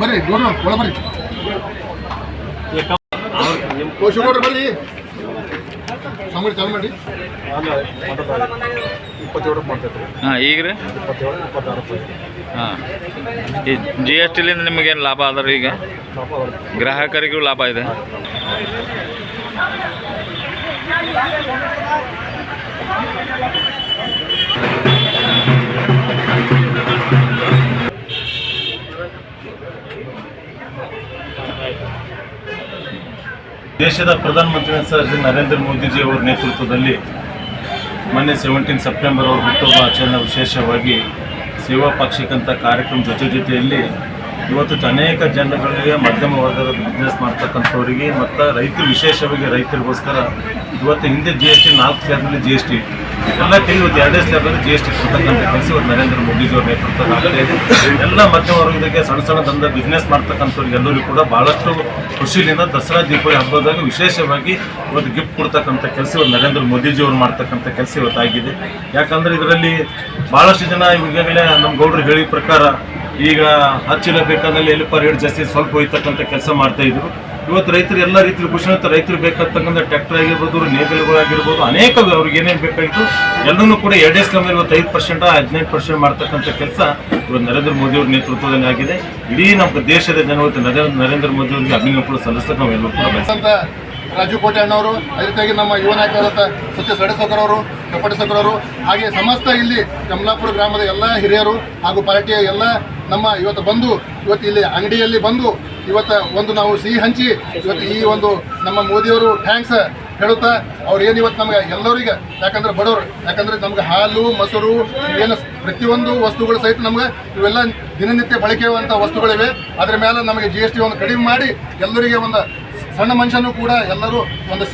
ಬರ್ರಿ ನೋಡ್ರಿ ಒಳ ಬರ್ರಿ. ಕೋಶ ನೋಡ್ರಿ ಬರ್ರಿ. ಸಂಬಳ ಚಾಲು ಮಾಡಿ. ಇಪ್ಪತ್ತೇಳು ಮಾಡ್ತೈತೆ ಹಾಂ ಈಗ ರೀ? ಇಪ್ಪತ್ತೇಳು ಇಪ್ಪತ್ತಾರು ರೂಪಾಯಿ ಹಾಂ. ಈ ಜಿ ಎಸ್ ಟಿಲಿಂದ ನಿಮಗೇನು ಲಾಭ ಅದ ರೀ ಈಗ? ಗ್ರಾಹಕರಿಗೂ ಲಾಭ ಇದೆ. ದೇಶದ ಪ್ರಧಾನಮಂತ್ರಿ ಸರ್ ನರೇಂದ್ರ ಮೋದಿಜಿ ಅವರ ನೇತೃತ್ವದಲ್ಲಿ ಮೊನ್ನೆ ಸೆವೆಂಟೀನ್ ಸೆಪ್ಟೆಂಬರ್ ಅವರು ಹುಟ್ಟುಹಬ್ಬ ಆಚರಣೆ ವಿಶೇಷವಾಗಿ ಸೇವಾ ಪಕ್ಷಕ್ಕಂಥ ಕಾರ್ಯಕ್ರಮ ಜೊತೆ ಜೊತೆಯಲ್ಲಿ ಇವತ್ತು ಅನೇಕ ಜನಗಳಿಗೆ ಮಧ್ಯಮ ವರ್ಗದ ಬಿಸ್ನೆಸ್ ಮಾಡ್ತಕ್ಕಂಥವ್ರಿಗೆ ಮತ್ತು ರೈತರು ವಿಶೇಷವಾಗಿ ರೈತರಿಗೋಸ್ಕರ ಇವತ್ತು ಹಿಂದೆ ಜಿ ಎಸ್ ಟಿ ನಾಲ್ಕು ಸ್ಲ್ಯಾಬ್ನಲ್ಲಿ ಜಿ ಎಸ್ ಟಿ ಎಲ್ಲ ಕೈ ಇವತ್ತು ಎರಡೇ ಸ್ಲ್ಯಾಬ್ನಲ್ಲಿ ಜಿ ಎಸ್ ಟಿ ಕೊಡ್ತಕ್ಕಂಥ ಕೆಲಸ ಇವತ್ತು ನರೇಂದ್ರ ಮೋದಿಜಿ ಅವ್ರ ನೇತೃತ್ವದಲ್ಲಿ ಆಗ್ತಾ ಎಲ್ಲ ಮಧ್ಯಮ ವರ್ಗದಕ್ಕೆ ಸಣ್ಣ ಸಣ್ಣ ದಂಧ ಬಿಸ್ನೆಸ್ ಮಾಡ್ತಕ್ಕಂಥವ್ರಿಗೆ ಎಲ್ಲರಿಗೂ ಕೂಡ ಭಾಳಷ್ಟು ಖುಷಿಯಿಂದ ದಸರಾ, ದೀಪಾವಳಿ ಹಬ್ಬದಾಗ ವಿಶೇಷವಾಗಿ ಇವತ್ತು ಗಿಫ್ಟ್ ಕೊಡ್ತಕ್ಕಂಥ ಕೆಲಸ ಇವತ್ತು ನರೇಂದ್ರ ಮೋದಿಜಿ ಅವರು ಮಾಡ್ತಕ್ಕಂಥ ಕೆಲಸ ಇವತ್ತಾಗಿದೆ ಯಾಕಂದರೆ ಇದರಲ್ಲಿ ಭಾಳಷ್ಟು ಜನ ಈಗಾಗಲೇ ನಮ್ಮ ಗೌಡರು ಹೇಳಿದ ಪ್ರಕಾರ ಈಗ ಹಚ್ಚಿಲ ಬೇಕಾದಲ್ಲಿ ಎಲ್ಲಿ ರೇಟ್ ಜಾಸ್ತಿ ಸ್ವಲ್ಪ ಹೋಯ್ತಕ್ಕಂಥ ಕೆಲಸ ಮಾಡ್ತಾ ಇದ್ರು. ಇವತ್ತು ರೈತರು ಎಲ್ಲ ರೀತಿಯಲ್ಲಿ ಖುಷಿ ರೈತರು ಬೇಕಾಗ್ತಕ್ಕಂಥ ಟ್ರ್ಯಾಕ್ಟರ್ ಆಗಿರ್ಬೋದು ನೇಗಿಲುಗಳಾಗಿರ್ಬೋದು ಅನೇಕ ಅವ್ರಿಗೆ ಏನೇನು ಬೇಕಾಗಿತ್ತು, ಎಲ್ಲನೂ ಕೂಡ ಎರಡೇ ಸ್ಲಮ್ ಇವತ್ತು ಐದು ಪರ್ಸೆಂಟ್ ಹದಿನೈದು ಪರ್ಸೆಂಟ್ ಮಾಡ್ತಕ್ಕಂಥ ಕೆಲಸ ಇವತ್ತು ನರೇಂದ್ರ ಮೋದಿ ಅವ್ರ ನೇತೃತ್ವದಲ್ಲಿ ಆಗಿದೆ. ಇಡೀ ನಮ್ಮ ದೇಶದ ಜನ ಇವತ್ತು ನರೇಂದ್ರ ನರೇಂದ್ರ ಮೋದಿ ಅವರಿಗೆ ಅಭಿನಂದನೆ ನಾವು ನಾವೆಲ್ಲರೂ ಕೂಡ ರಾಜೀವ್ ಕೋಟೆ ಅಣ್ಣವರು, ಅದೇ ರೀತಿಯಾಗಿ ನಮ್ಮ ಯುವ ನಾಯಕರಾದಂಥ ಸತ್ಯ ಸಡಸಕರ್ ಅವರು ಕಪ್ಪಡಿಸಕರ್ ಅವರು, ಹಾಗೆ ಸಮಸ್ತ ಇಲ್ಲಿ ಕಮಲಾಪುರ ಗ್ರಾಮದ ಎಲ್ಲ ಹಿರಿಯರು ಹಾಗೂ ಪಾರ್ಟಿಯ ಎಲ್ಲ ನಮ್ಮ ಇವತ್ತು ಬಂದು, ಇವತ್ತು ಇಲ್ಲಿ ಅಂಗಡಿಯಲ್ಲಿ ಬಂದು, ಇವತ್ತು ಒಂದು ನಾವು ಸಿಹಿ ಹಂಚಿ, ಇವತ್ತು ಈ ಒಂದು ನಮ್ಮ ಮೋದಿಯವರು ಥ್ಯಾಂಕ್ಸ್ ಹೇಳುತ್ತಾ, ಅವ್ರು ಏನು ಇವತ್ತು ನಮಗೆ ಎಲ್ಲರಿಗೆ, ಯಾಕಂದ್ರೆ ಬಡವರು, ಯಾಕಂದ್ರೆ ನಮ್ಗೆ ಹಾಲು, ಮೊಸರು, ಏನು ಪ್ರತಿಯೊಂದು ವಸ್ತುಗಳು ಸಹಿತ ನಮ್ಗೆ ಇವೆಲ್ಲ ದಿನನಿತ್ಯ ಬಳಕೆಯುವಂಥ ವಸ್ತುಗಳಿವೆ. ಅದ್ರ ಮೇಲೆ ನಮಗೆ ಜಿ ಎಸ್ ಟಿ ಒಂದು ಕಡಿಮೆ ಮಾಡಿ, ಎಲ್ಲರಿಗೆ ಒಂದು ಸಣ್ಣ ಮನುಷ್ಯನೂ ಕೂಡ ಎಲ್ಲರೂ ಒಂದು